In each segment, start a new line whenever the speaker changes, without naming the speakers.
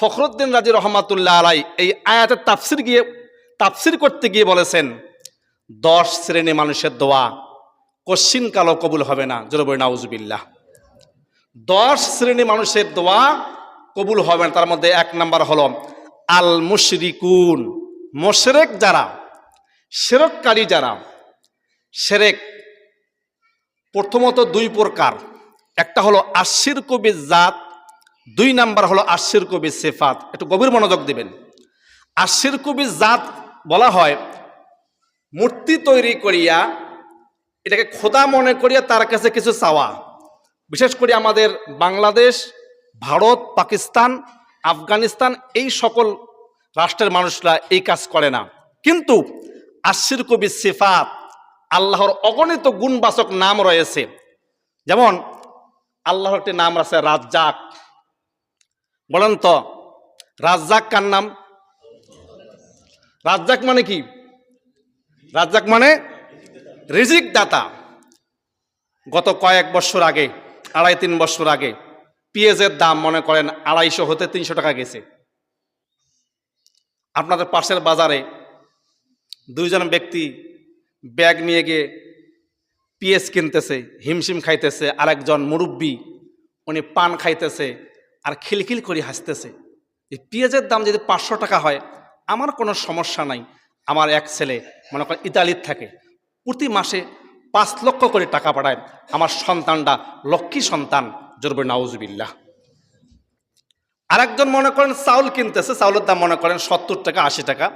ফখরুদ্দিন রাজি রহমাতুল্লাহ আলাই এই আয়াতের তাফসির গিয়ে, তাফসির করতে গিয়ে বলেছেন, দশ শ্রেণি মানুষের দোয়া কশ্চিন কালো কবুল হবে না। জোরবই নাউজুবিল্লাহ। দশ শ্রেণি মানুষের দোয়া কবুল হবে না, তার মধ্যে এক নাম্বার হলো আল মুশরিকুন মোশরেক যারা, সেরককারী যারা, সেরেক প্রথমত দুই প্রকার। একটা হলো আশির কবির জাত দুই নাম্বার হলো আশির কবি সেফাত একটু গভীর মনোযোগ দিবেন। আশির কবি জাত বলা হয়, মূর্তি তৈরি করিয়া, এটাকে খোদা মনে করিয়া তার কাছে কিছু চাওয়া। বিশেষ করে আমাদের বাংলাদেশ, ভারত, পাকিস্তান, আফগানিস্তান, এই সকল রাষ্ট্রের মানুষরা এই কাজ করে না। কিন্তু আশির কবি সেফাত আল্লাহর অগণিত গুণবাচক নাম রয়েছে। যেমন, আল্লাহর একটি নাম আছে রাজ্জাক। বলেন তো রাজ্জাক কার নাম? রাজ্জাক মানে কি? রাজ্জাক মানে রিজিক দাতা। গত কয়েক বছর আগে, আড়াই তিন বছর আগে পেঁয়াজের দাম মনে করেন আড়াইশো হতে তিনশো টাকা গেছে। আপনাদের পাশের বাজারে দুইজন ব্যক্তি ব্যাগ নিয়ে গিয়ে পেঁয়াজ কিনতেছে, হিমশিম খাইতেছে, আরেকজন মুরব্বী, উনি পান খাইতেছে আর খিলখিল করে হাসতেছে। এই পেঁয়াজের দাম যদি পাঁচশো টাকা হয়, আমার কোনো সমস্যা নাই। আমার এক ছেলে, মনে করেন ইতালির থাকে, প্রতি মাসে পাঁচ লক্ষ করে টাকা পাঠায়। আমার সন্তানটা লক্ষ্মী সন্তান জরবে নাউজবিল্লাহ আরেকজন মনে করেন চাউল কিনতেছে, চাউলের দাম মনে করেন সত্তর টাকা, আশি টাকা।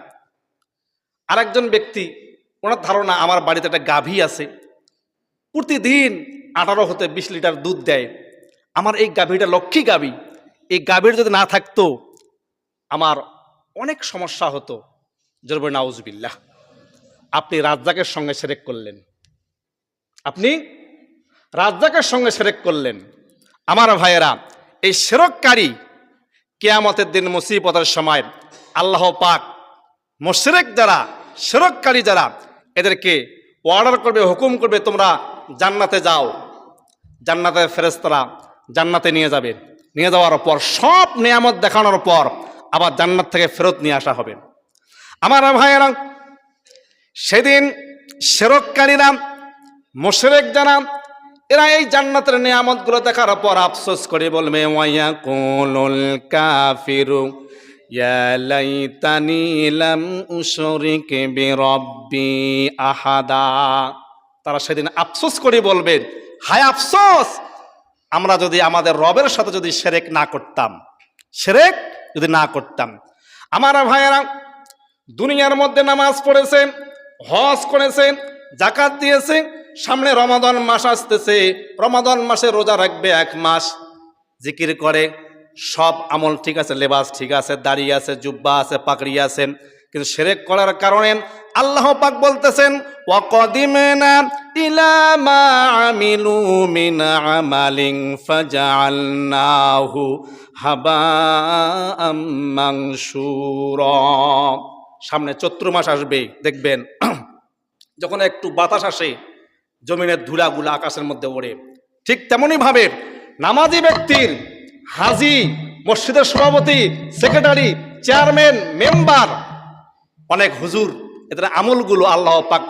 আরেকজন ব্যক্তি, ওনার ধারণা, আমার বাড়িতে একটা গাভী আছে, প্রতিদিন আঠারো হতে বিশ লিটার দুধ দেয়। আমার এই গাভীটা লক্ষ্মী গাভী। এই গাভীর যদি না থাকতো, আমার অনেক সমস্যা হতো। জরবে নাউজবিল্লাহ। আপনি রাজ্জাকের সঙ্গে সেরেক করলেন। আপনি রাজ্জাকের সঙ্গে সেরেক করলেন। আমার ভাইয়েরা, এই সেরককারী কেয়ামতের দিন মুসিবতের সময় আল্লাহ পাক মোশরেক যারা, সেরককারী যারা, এদেরকে অর্ডার করবে, হুকুম করবে, তোমরা জান্নাতে যাও। জান্নাতের ফেরেস্তারা জান্নাতে নিয়ে যাবে। নিয়ে যাওয়ার পর, সব নিয়ামত দেখানোর পর আবার জান্নাত থেকে ফেরত নিয়ে আসা হবে। আমার ভাইয়েরা, সেদিন সেরককারীরা মোশরেক যারা, এরা এই জান্নাতের নিয়ামতগুলো দেখার পর আফসোস করে বলবে ওয়াইয়া কুলুল কাফিরু আহাদা। তারা সেদিন আফসোস করে বলবে, হায় আফসোস! আমরা যদি আমাদের রবের সাথে যদি সেরেক না করতাম, সেরেক যদি না করতাম, আমার ভাইয়েরা, দুনিয়ার মধ্যে নামাজ পড়েছে, হজ করেছে, জাকাত দিয়েছে, সামনে রমাদন মাস আসতেছে, রমাদন মাসে রোজা রাখবে এক মাস, জিকির করে, সব আমল ঠিক আছে, লেবাস ঠিক আছে, দাড়ি আছে, জুব্বা আছে পাকড়ি আছে কিন্তু সেরেক করার কারণে আল্লাহ পাক বলতেছেন মিন সামনে চৈত্র মাস আসবে, দেখবেন। যখন একটু বাতাস আসে, জমিনের ধুলাগুলা আকাশের মধ্যে ওড়ে। ঠিক তেমনই ভাবে নামাজি ব্যক্তির হাজি, মসজিদের সভাপতি, সেক্রেটারি, চেয়ারম্যান, মেম্বার অনেক হুজুর, এদের আমলগুলো আল্লাহ পাক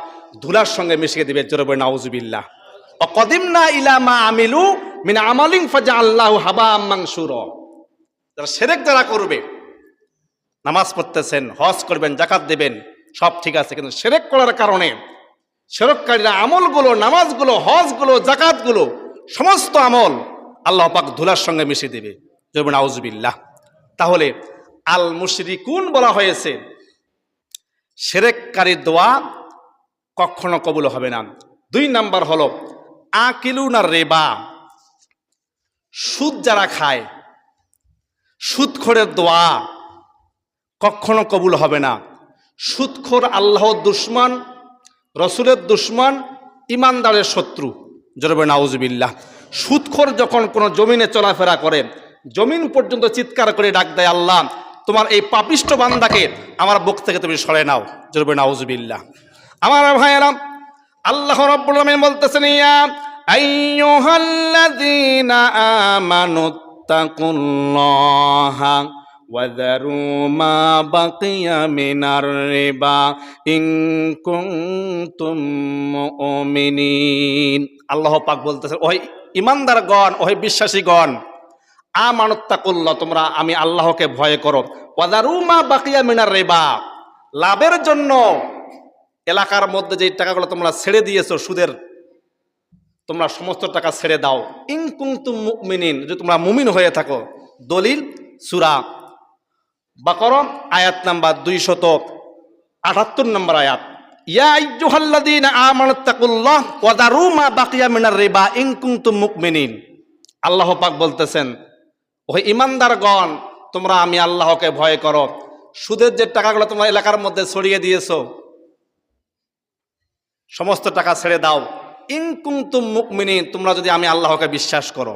ধুলার সঙ্গে মিশিয়ে দিবে জোরবে নাউজুবিল্লাহ। অকদিম না ইলামা আমিলু মিনা আমালিং ফাজা আল্লাহ হাবা মাংসুর যারা সেরেক যারা করবে, নামাজ পড়তেছেন, হজ করবেন জাকাত দেবেন, সব ঠিক আছে, কিন্তু সেরেক করার কারণে সেরককারীরা আমলগুলো, নামাজগুলো, হজগুলো জাকাতগুলো সমস্ত আমল আল্লাহ পাক ধুলার সঙ্গে মিশিয়ে দেবে। জরবেন আউজবিল্লাহ তাহলে আল মুশরিকুন বলা হয়েছে সেরেককারীর দোয়া কখনো কবুল হবে না। দুই নাম্বার হলো, আকিলুন রেবা। সুদ যারা খায়, সুদখোরের দোয়া কখনো কবুল হবে না। সুদখোর আল্লাহর দুশ্মন, রসুলের দুশ্মন, ইমানদারের শত্রু। জরবে নাউজবিল্লাহ সুদখোর যখন কোনো জমিনে চলাফেরা করে, জমিন পর্যন্ত চিৎকার করে ডাক দেয় আল্লাহ তোমার এই পাপিষ্ট বান্দাকে আমার বুক থেকে তুমি সরে নাও জরবে নাউজবিল্লাহ আমার ভাইয়েরা আল্লাহ রব্বুল আলামিন বলতেছেন ইয়া আইয়ুহাল্লাযীনা আমানুত্তাকুল্লাহা وذروا ما بقي من الربا إن كنتم مؤمنين আল্লাহ পাক বলতেছে ওই ইমানদারগণ ওই বিশ্বাসীগণ আমানত্তাকুল্লাহ তোমরা, আমি আল্লাহকে ভয় করো। ওয়াদারু মা বাকিয়া মিনার রেবা, লাভের জন্য এলাকার মধ্যে যে টাকাগুলো তোমরা ছেড়ে দিয়েছ, সুদের, তোমরা সমস্ত টাকা ছেড়ে দাও। ইনকুন্তুম মুমিনিন, যদি তোমরা মুমিন হয়ে থাকো, দলিল, সুরা বাকরম আয়াত নাম্বার দুই দুইশত আটাত্তর নম্বর আয়াত। ইয়া আইয়ুহাল্লাযীনা আমানুত্তাকুল্লাহ ওয়া দারু মা বাকিয়া মিনার রিবা, ইন কুনতুম মুমিনিন। আল্লাহ পাক বলতেছেন ওই ইমানদারগণ, তোমরা আমি আল্লাহকে ভয় করো। সুদের যে টাকাগুলো তোমরা এলাকার মধ্যে ছড়িয়ে দিয়েছ, সমস্ত টাকা ছেড়ে দাও। ইনকুন্তুম মুকমিনী তোমরা যদি আমি আল্লাহকে বিশ্বাস করো।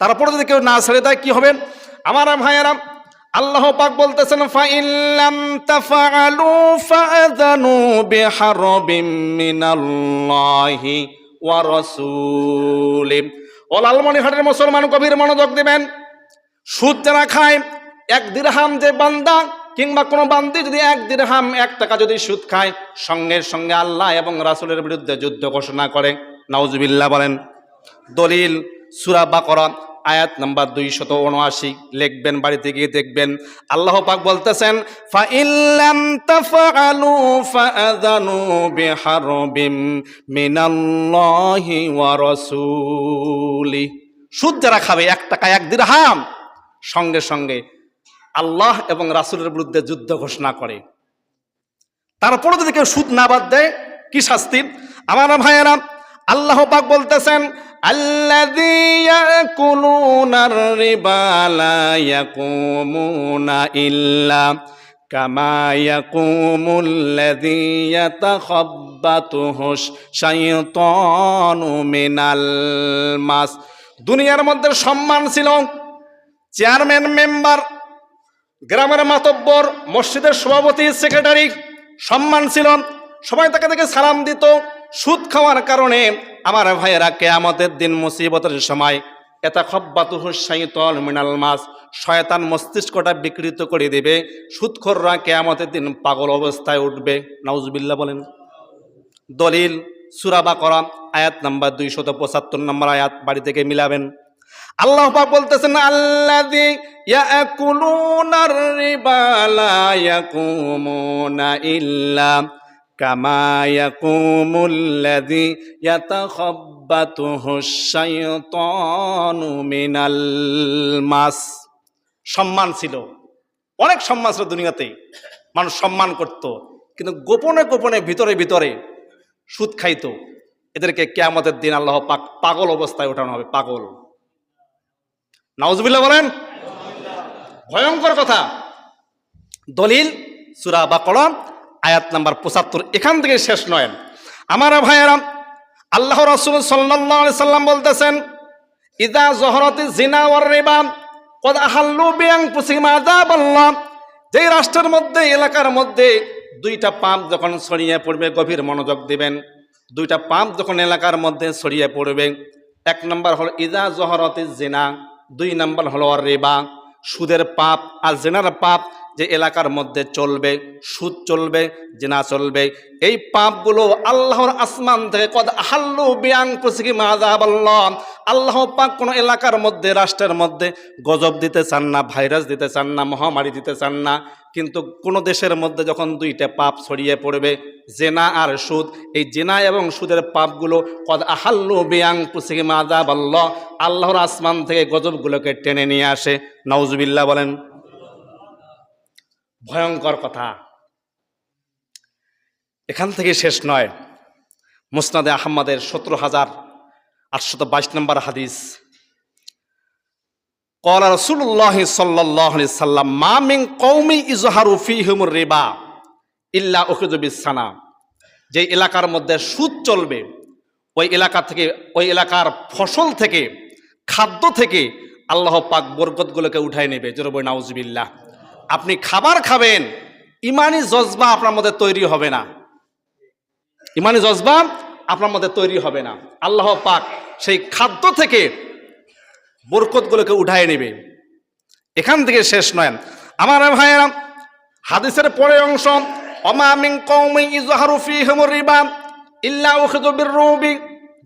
তারপরে যদি কেউ না ছেড়ে দেয়, কি হবে? আমার ভাইয়েরা, আল্লাহ পাক বলতেছেন ফাইল্লাম ও লালমনিহাটের মুসলমান কবির মনোযোগ দিবেন। সুদ যারা খায়, এক দিরহাম যে বান্দা, কিংবা কোনো বান্দি যদি এক দিরহাম, এক টাকা যদি সুদ খায়, সঙ্গে সঙ্গে আল্লাহ এবং রাসুলের বিরুদ্ধে যুদ্ধ ঘোষণা করে। নাউজুবিল্লাহ বলেন, দলিল সুরা বাকরা আয়াত নাম্বার দুইশত উনআশি। লিখবেন, বাড়িতে গিয়ে দেখবেন। আল্লাহ পাক বলতেছেন সুদ যারা খাবে, এক টাকা এক দিন দিরহাম। সঙ্গে সঙ্গে আল্লাহ এবং রাসূলের বিরুদ্ধে যুদ্ধ ঘোষণা করে। তারপরে যদি কেউ সুদ না বাদ দেয়, কি শাস্তি? আমার ভাইয়েরা, আল্লাহ পাক বলতেছেন আল্লাযী ইয়াকুলুনার রিবা লা ইয়াকুমুনা ইল্লা কামা ইয়াকুমুল্লাযী ইয়াতাখাব্বাতুহুশ শাইতানু মিনাল মাস। দুনিয়ার মধ্যে সম্মান ছিল চেয়ারম্যান, মেম্বার, গ্রামের মাতব্বর, মসজিদের সভাপতি, সেক্রেটারি, সম্মান ছিল। সবাই তাকে দেখে সালাম দিত। সুদ খাওয়ার কারণে আমার ভাইয়েরা কেয়ামতের দিন মুসিবতের সময় এটা খব্বাতু হুসাইতল মিনাল মাস, শয়তান মস্তিষ্কটা বিকৃত করে দেবে, সুদখোররা কেয়ামতের দিন পাগল অবস্থায় উঠবে। নাউজুবিল্লাহ বলেন। দলিল সুরাবা করা আয়াত নাম্বার দুইশত পঁচাত্তর নম্বর আয়াত, বাড়ি থেকে মিলাবেন। আল্লাহ বলতেছেন ইয়াকুমুনা ইল্লা মাস। সম্মান ছিল। অনেক সম্মান ছিল দুনিয়াতে। মানুষ সম্মান করত। কিন্তু গোপনে গোপনে, ভিতরে ভিতরে সুদ খাইতো। এদেরকে কেয়ামতের দিন আল্লাহ পাক পাগল অবস্থায় ওঠানো হবে, পাগল। নাউজুবিল্লাহ বলেন। ভয়ঙ্কর কথা। দলিল, সুরা বা কলম আয়াত নাম্বার পঁচাত্তর, এখান থেকে শেষ নয়। আমার ভাইয়েরা, আল্লাহ রসুল সাল্লাহ সাল্লাম বলতেছেন ইদা জহরতি জিনা ওয়ার রিবা কদ আহাল্লু বিয়াং পুসিমা যা বললাম যেই রাষ্ট্রের মধ্যে, এলাকার মধ্যে দুইটা পাম্প যখন ছড়িয়ে পড়বে, গভীর মনোযোগ দিবেন। দুইটা পাম্প যখন এলাকার মধ্যে ছড়িয়ে পড়বে, এক নম্বর হলো ইদা জহরতি জিনা দুই নম্বর হলো রেবা। সুদের পাপ আর জেনার পাপ যে এলাকার মধ্যে চলবে, সুদ চলবে, জেনা চলবে, এই পাপগুলো আল্লাহর আসমান থেকে কদ হাল্লু বিয়াং কুসিকি মাজাবাল্লাহ আল্লাহ পাক কোনো এলাকার মধ্যে, রাষ্ট্রের মধ্যে গজব দিতে চান না, ভাইরাস দিতে চান না, মহামারী দিতে চান না, কিন্তু কোনো দেশের মধ্যে যখন দুইটা পাপ ছড়িয়ে পড়বে, জেনা আর সুদ, এই জেনা এবং সুদের পাপগুলো কদ আহাল্লু বিয়াং পুসিকি মাজাবাল্লাহ আল্লাহর আসমান থেকে গজবগুলোকে টেনে নিয়ে আসে। নওজুবিল্লাহ বলেন ভয়ঙ্কর কথা। এখান থেকে শেষ নয়। মুসনাদে আহম্মদের সতেরো হাজার আটশত বাইশ নম্বর হাদিস। কলা রসুল্লাহ সাল্লাহ সাল্লাম, মা কৌমি ইজহারু ফিহিমুর রিবা ইল্লা যে এলাকার মধ্যে সুদ চলবে, ওই এলাকা থেকে, ওই এলাকার ফসল থেকে, খাদ্য থেকে আল্লাহ পাক বরকতগুলোকে উঠাই নেবে। জোরবই নাউজবিল্লাহ। আপনি খাবার খাবেন, ইমানি জজবা আপনার মধ্যে তৈরি হবে না। ইমানি জজবা আপনার মধ্যে তৈরি হবে না। আল্লাহ পাক সেই খাদ্য থেকে বরকতগুলোকে উঠায় নেবে। এখান থেকে শেষ নয়। আমার ভাইয়েরা, হাদিসের পরে অংশ অমামিং কৌমি ইজহারু ফিহিম রিবা ইল্লা উখিযু বিররুবি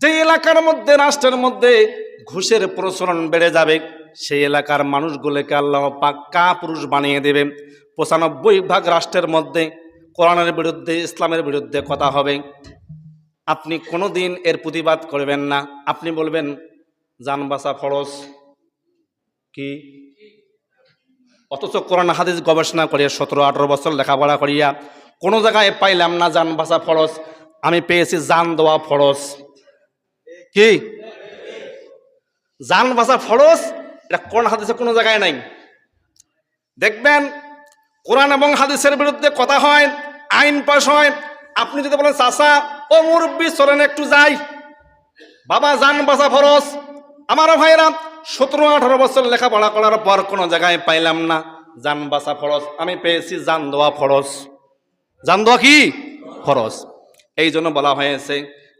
যে এলাকার মধ্যে, রাষ্ট্রের মধ্যে ঘুষের প্রচলন বেড়ে যাবে। সেই এলাকার মানুষগুলোকে আল্লাহ পাক কা পুরুষ বানিয়ে দেবে। পঁচানব্বই ভাগ রাষ্ট্রের মধ্যে কোরআনের বিরুদ্ধে, ইসলামের বিরুদ্ধে কথা হবে। আপনি কোনোদিন এর প্রতিবাদ করবেন না। আপনি বলবেন যান বাঁচা ফরজ। কি? অথচ কোরআন হাদিস গবেষণা করিয়া, সতেরো, আঠারো বছর লেখাপড়া করিয়া, কোনো জায়গায় পাইলাম না যান বাঁচা ফরজ। আমি পেয়েছি যান দেওয়া ফরজ। কি? যান বাঁচা ফরজ? এটা কোরআন হাদিসে কোনো জায়গায় নাই। দেখবেন, কোরআন এবং হাদিসের বিরুদ্ধে কথা হয়, আইন পাশ হয়। আপনি যদি বলেন চাষা ও মুরব্বী, চলেন একটু যাই। বাবা জান বাঁচা ফরজ। আমার ভাইরা সতেরো, আঠারো বছর লেখাপড়া করার পর কোনো জায়গায় পাইলাম না। জান বাঁচা ফরজ। আমি পেয়েছি জান দেওয়া ফরজ। জান দেওয়া কি? ফরজ। এই জন্য বলা হয়েছে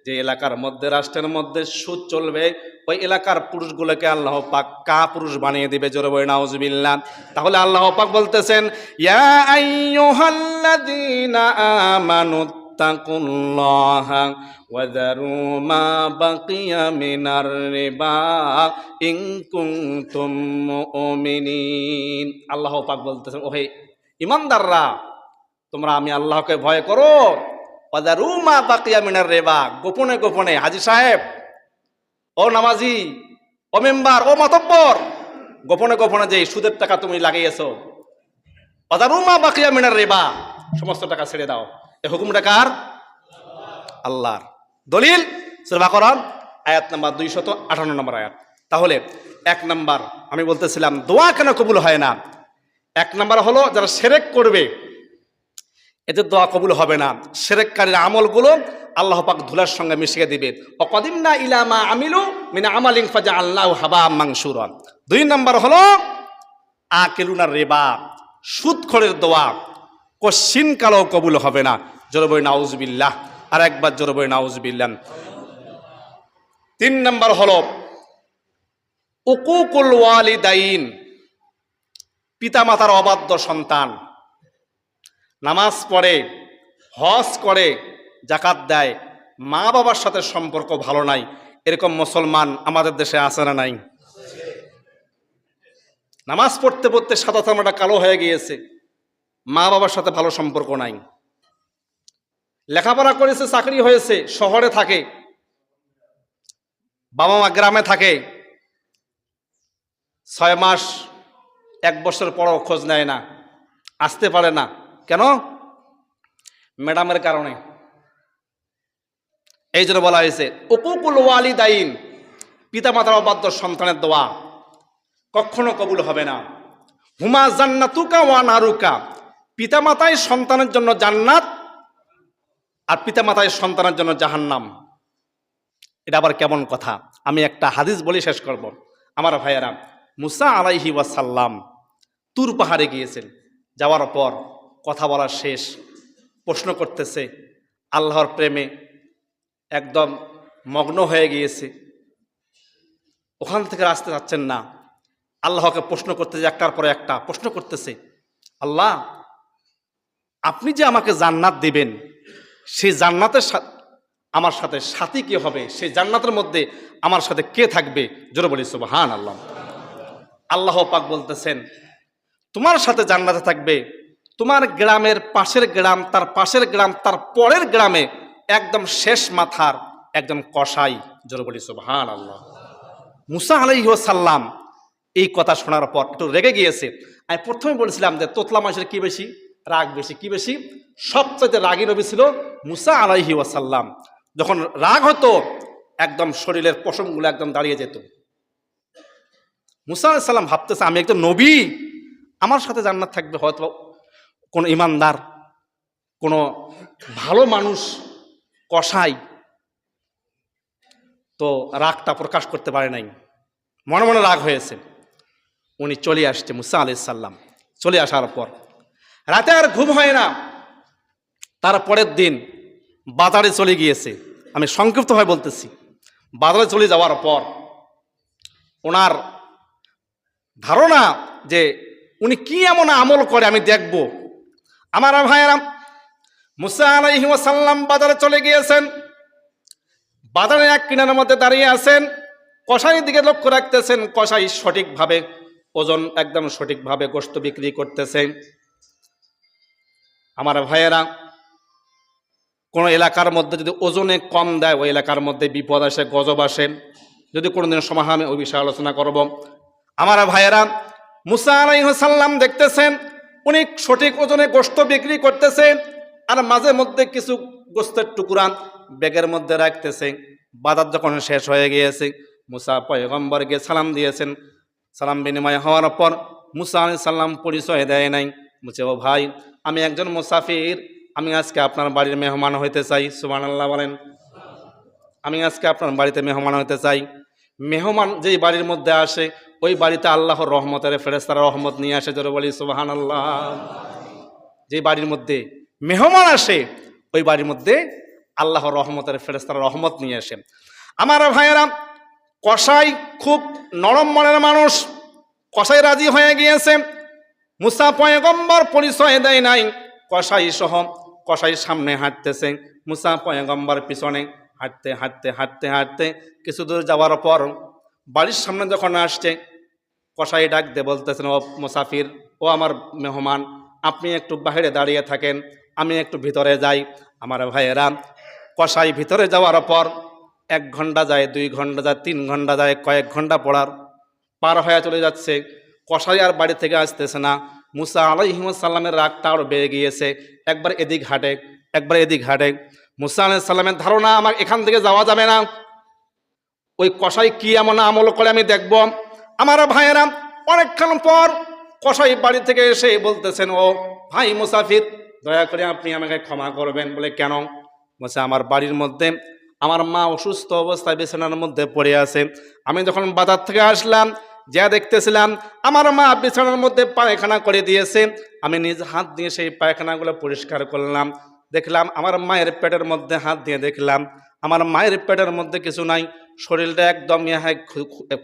যে এলাকার মধ্যে, রাষ্ট্রের মধ্যে সুদ চলবে, ওই এলাকার পুরুষগুলোকে আল্লাহ পাক কা পুরুষ বানিয়ে দিবে। জোরে বই নাউজুবিল্লাহ। তাহলে আল্লাহ পাক বলতেছেন, ইয়া আমানু পাক বলতেছেন, ওহে ইমানদাররা, তোমরা আমি আল্লাহকে ভয় করো। মা বাকিয়া মিনার রিবা। গোপনে গোপনে। হাজী সাহেব, ও নামাজি, ও মেম্বার, ও মাতব্বর, গোপনে গোপনে যে সুদের টাকা তুমি লাগিয়েছো। অদারুমা বাকিয়া মিনার রেবা। সমস্ত টাকা ছেড়ে দাও। এ হুকুমটা কার? আল্লাহর। দলিল, সুরা করান আয়াত নাম্বার দুইশত আঠান্ন নম্বর আয়াত। তাহলে, এক নাম্বার, আমি বলতেছিলাম, দোয়া কেন কবুল হয় না? এক নাম্বার হলো, যারা সেরেক করবে এদের দোয়া কবুল হবে না। সেরেককারীর আমলগুলো আল্লাহ পাক ধুলার সঙ্গে মিশিয়ে দিবে। অকদিম না ইলামা আমিলু মিনা আমালিং ফাজা আল্লাহ হাবা মাংসুর দুই নাম্বার হলো আকেলুনার রেবা, সুদখরের দোয়া। কশিন কালো কবুল হবে না। জরবই নাউজবিল্লাহ। আর একবার জরবই নাউজবিল্লাহ। তিন নম্বর হলো উকুকুল ওয়ালিদাইন, পিতামাতার অবাধ্য সন্তান। নামাজ পড়ে, হজ করে জাকাত দেয়। মা বাবার সাথে সম্পর্ক ভালো নাই। এরকম মুসলমান আমাদের দেশে আছে না নাই? নামাজ পড়তে পড়তে সাদা চামড়াটা কালো হয়ে গিয়েছে। মা বাবার সাথে ভালো সম্পর্ক নাই। লেখাপড়া করেছে, চাকরি হয়েছে, শহরে থাকে। বাবা মা গ্রামে থাকে। ছয় মাস, এক বছর পরও খোঁজ নেয় না। আসতে পারে না। কেন? ম্যাডামের কারণে। এই জন্য বলা হয়েছে, উকুকুল ওয়ালিদাইন, পিতামাতার অবাধ্য সন্তানের দোয়া। কখনো কবুল হবে না। হুমা জান্নাতুকা ওয়া নারুকা। পিতামাতাই সন্তানের জন্য জান্নাত আর পিতামাতাই সন্তানের জন্য জাহান্নাম। এটা আবার কেমন কথা? আমি একটা হাদিস বলে, শেষ করব। আমার ভাইয়েরা, মুসা আলাইহি ওয়াসাল্লাম তুর পাহাড়ে গিয়েছেন, যাওয়ার পর কথা বলা শেষ, প্রশ্ন করতেছে, আল্লাহর প্রেমে একদম মগ্ন হয়ে গিয়েছে। ওখান থেকে আসতে যাচ্ছেন না। আল্লাহকে প্রশ্ন করতেছে একটার পরে একটা, প্রশ্ন করতেছে, আল্লাহ, আপনি যে আমাকে জান্নাত দিবেন, সেই জান্নাতের আমার সাথে সাথী কে হবে? সেই জান্নাতের মধ্যে আমার সাথে কে থাকবে? জোরে বলি সুবহান আল্লাহ আল্লাহ পাক বলতেছেন, তোমার সাথে জান্নাতে থাকবে তোমার গ্রামের পাশের গ্রাম, তার পাশের গ্রাম, তার পরের গ্রামে একদম শেষ মাথার একজন কসাই। জোরে বলি সুবহান আল্লাহ মুসা আলাইহি সাল্লাম এই কথা শোনার পর একটু রেগে গিয়েছে। আমি প্রথমে বলেছিলাম যে, তোতলা মানুষের কি বেশি? রাগ বেশি। কি বেশি? সবচেয়ে রাগী নবী ছিল মুসা আলাইহি ওয়াসাল্লাম। যখন রাগ হতো, একদম শরীরের পশমগুলো একদম দাঁড়িয়ে যেত। মুসা আলাইহিস সাল্লাম ভাবতেছে, আমি একজন নবী? আমার সাথে জান্নাত থাকবে হয়তো কোনো ইমানদার, কোনো ভালো মানুষ কসাই তো রাগটা প্রকাশ করতে পারে নাই। মনে মনে রাগ হয়েছে। উনি চলে আসছে মুসা আলি সাল্লাম চলে আসার পর। রাতে আর ঘুম হয় না। তার পরের দিন বাজারে চলে গিয়েছে। আমি সংক্ষিপ্তভাবে বলতেছি। বাজারে চলে যাওয়ার পর ওনার ধারণা যে উনি কি এমন আমল করে আমি দেখব। আমার ভাইয়েরাম মুসা আলাইহি ওয়াসাল্লাম বাজারে চলে গিয়েছেন। বাজারে এক কিনারের মধ্যে দাঁড়িয়ে আছেন। কষাই দিকে লক্ষ্য রাখতেছেন কষাই সঠিকভাবে, ওজন একদম সঠিকভাবে গোস্ত বিক্রি করতেছে। আমার ভাইয়েরা, কোনো এলাকার মধ্যে যদি ওজনে কম দেয়, ওই এলাকার মধ্যে বিপদ আসে, গজব আসে। যদি কোনোদিন সমাধান আমি ওই বিষয়ে আলোচনা করব। আমার ভাইয়েরা, মুসা আলাইসাল্লাম দেখতেছেন উনি সঠিক ওজনে গোস্ত বিক্রি করতেছে আর মাঝে মধ্যে কিছু গোস্তের টুকরা ব্যাগের মধ্যে রাখতেছে। বাজার যখন শেষ হয়ে গিয়েছে, মুসা পয়গম্বরকে সালাম দিয়েছেন। সালাম বিনিময় হওয়ার পর মুসা আলি সাল্লাম পরিচয় দেয় নাই। বলছে, ও ভাই, আমি একজন মুসাফির। আমি আজকে আপনার বাড়ির মেহমান হইতে চাই। সুবান আল্লাহ বলেন। আমি আজকে আপনার বাড়িতে মেহমান হতে চাই। মেহমান যেই বাড়ির মধ্যে আসে ওই বাড়িতে আল্লাহর রহমতের ফেরেস্তার রহমত নিয়ে আসে, জোরে বলি সুবাহান আল্লাহ যে বাড়ির মধ্যে মেহমান আসে, ওই বাড়ির মধ্যে আল্লাহর রহমতের ফেরেস্তার রহমত নিয়ে আসে। আমার ভাইয়েরা, কসাই খুব নরম মনের মানুষ, কসাই রাজি হয়ে গিয়েছে। মুসা পয়গম্বর পরিচয় দেয় নাই, কসাই সহ কসাই সামনে হাঁটতেছে। মুসা পয়গম্বর পিছনে হাঁটতে হাঁটতে হাঁটতে হাঁটতে, কিছু দূর যাওয়ার পর বাড়ির সামনে যখন আসছে, কসাই ডাক দিয়ে বলতেছেন, ও মুসাফির, ও আমার মেহমান, আপনি একটু বাইরে দাঁড়িয়ে থাকেন, আমি একটু ভিতরে যাই। আমার ভাইয়েরা, কসাই ভিতরে যাওয়ার পর এক ঘণ্টা যায়, দুই ঘণ্টা যায়, তিন ঘণ্টা যায়, কয়েক ঘণ্টা পড়ার পার হয়ে চলে যাচ্ছে। কসাই আর বাড়ি থেকে আসতেছে না। মুসা আলাইহিমসাল্লামের রাগটা আরও বেড়ে গিয়েছে। একবার এদিক হাঁটে, একবার এদিক হাঁটে। মুসা আলাইসাল্লামের ধারণা, আমার এখান থেকে যাওয়া যাবে না। ওই কসাই কি এমন আমল করে আমি দেখব? আমার ভাইয়েরা, অনেকক্ষণ পর কষাই বাড়ি থেকে এসে বলতেছেন, ও ভাই মুসাফির, দয়া করে আপনি আমাকে ক্ষমা করবেন। বলে, কেন? বলছে, আমার বাড়ির মধ্যে, আমার মা অসুস্থ অবস্থায় বিছানার মধ্যে পড়ে আছে। আমি যখন বাজার থেকে আসলাম, যা দেখতেছিলাম, আমার মা বিছানার মধ্যে পায়খানা করে দিয়েছে। আমি নিজ হাত দিয়ে সেই পায়খানাগুলো পরিষ্কার করলাম। দেখলাম, আমার মায়ের পেটের মধ্যে হাত দিয়ে দেখলাম আমার মায়ের পেটের মধ্যে কিছু নাই, শরীরটা একদম ইহা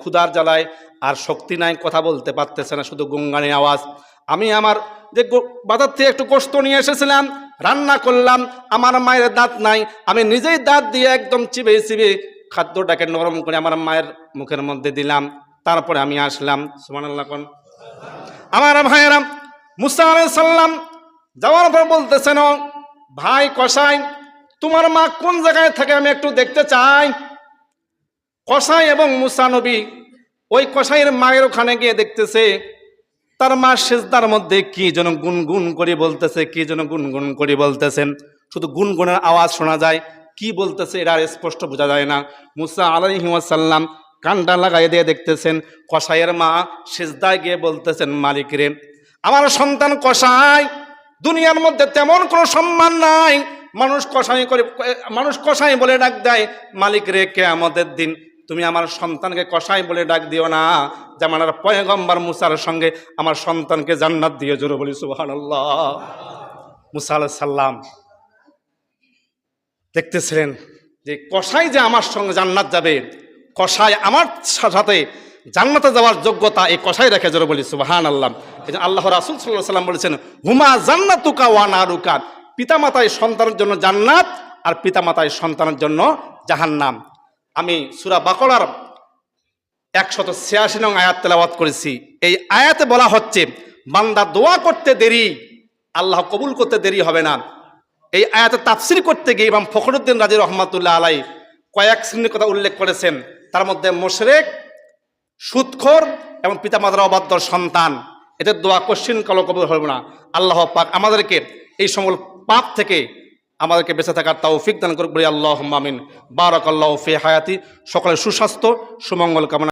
ক্ষুধার জ্বালায়, আর শক্তি নাই, কথা বলতে পারতেছে না, শুধু গঙ্গানি আওয়াজ। আমি আমার যে বাজার থেকে একটু কষ্ট নিয়ে এসেছিলাম, রান্না করলাম, আমার মায়ের দাঁত নাই, আমি নিজেই দাঁত দিয়ে একদম চিবে চিবে খাদ্যটাকে নরম করে আমার মায়ের মুখের মধ্যে দিলাম, তারপরে আমি আসলাম সুমান আমার ভাইয়েরা, মুসা সাল্লাম যাওয়ার পর বলতেছেন ভাই কসাই তোমার মা কোন জায়গায় থাকে আমি একটু দেখতে চাই। কসাই এবং মুসা নবী ওই কসাইয়ের মায়ের ওখানে গিয়ে দেখতেছে, তার মা সেজদার মধ্যে কি যেন গুনগুন করে বলতেছে, কি যেন গুনগুন করে বলতেছেন। শুধু গুনগুনের আওয়াজ শোনা যায়, কি বলতেছে এটা আর স্পষ্ট বোঝা যায় না। মুসা আলাইহিমাসাল্লাম কানটা লাগাই দিয়ে দেখতেছেন, কসাইয়ের মা সেজদায় গিয়ে বলতেছেন, মালিক রে, আমার সন্তান কসাই, দুনিয়ার মধ্যে তেমন কোনো সম্মান নাই। মানুষ কসাই করে, মানুষ কসাই বলে ডাক দেয়, মালিক রে কে আমাদের দিন, তুমি আমার সন্তানকে কসাই বলে ডাক দিও না। যেমন পয়গম্বর মুসার সঙ্গে আমার সন্তানকে জান্নাত দিয়ে জোরে বলি সুবহানাল্লাহ। মুসা আলাইহিস সাল্লাম দেখতেছিলেন যে কসাই যে আমার সঙ্গে জান্নাত যাবে, কসাই আমার সাথে জান্নাতে যাওয়ার যোগ্যতা এই কসাই রেখে, জোরে বলি সুবাহান আল্লাহ আল্লাহ রাসুল সাল্লাহ সাল্লাম বলেছেন, হুমা জান্নাতুকা ওয়া নারুকা। পিতামাতায় সন্তানের জন্য জান্নাত আর পিতামাতায় সন্তানের জন্য জাহান্নাম। আমি সুরা বাকলার একশত ছিয়াশি নং আয়াত তেলাওয়াত করেছি। এই আয়াতে বলা হচ্ছে, বান্দা দোয়া করতে দেরি, আল্লাহ কবুল করতে দেরি হবে না। এই আয়াতে তাফসির করতে গিয়ে ইমাম ফখরুদ্দিন রাজি রহমাতুল্লাহ আলাই কয়েক শ্রেণির কথা উল্লেখ করেছেন। তার মধ্যে মোশরেক, সুৎখর এবং পিতামাতার অবাধ্য সন্তান। এদের দোয়া কোশ্চিন কালো কবুল হবে না। আল্লাহ পাক আমাদেরকে এই সকল পাপ থেকে আমাদেরকে বেঁচে থাকার তৌফিক দান করুক বলি আল্লাহ মামিন বারক আল্লাহ ফে হায়াতি। সকলের সুস্বাস্থ্য, সুমঙ্গল কামনা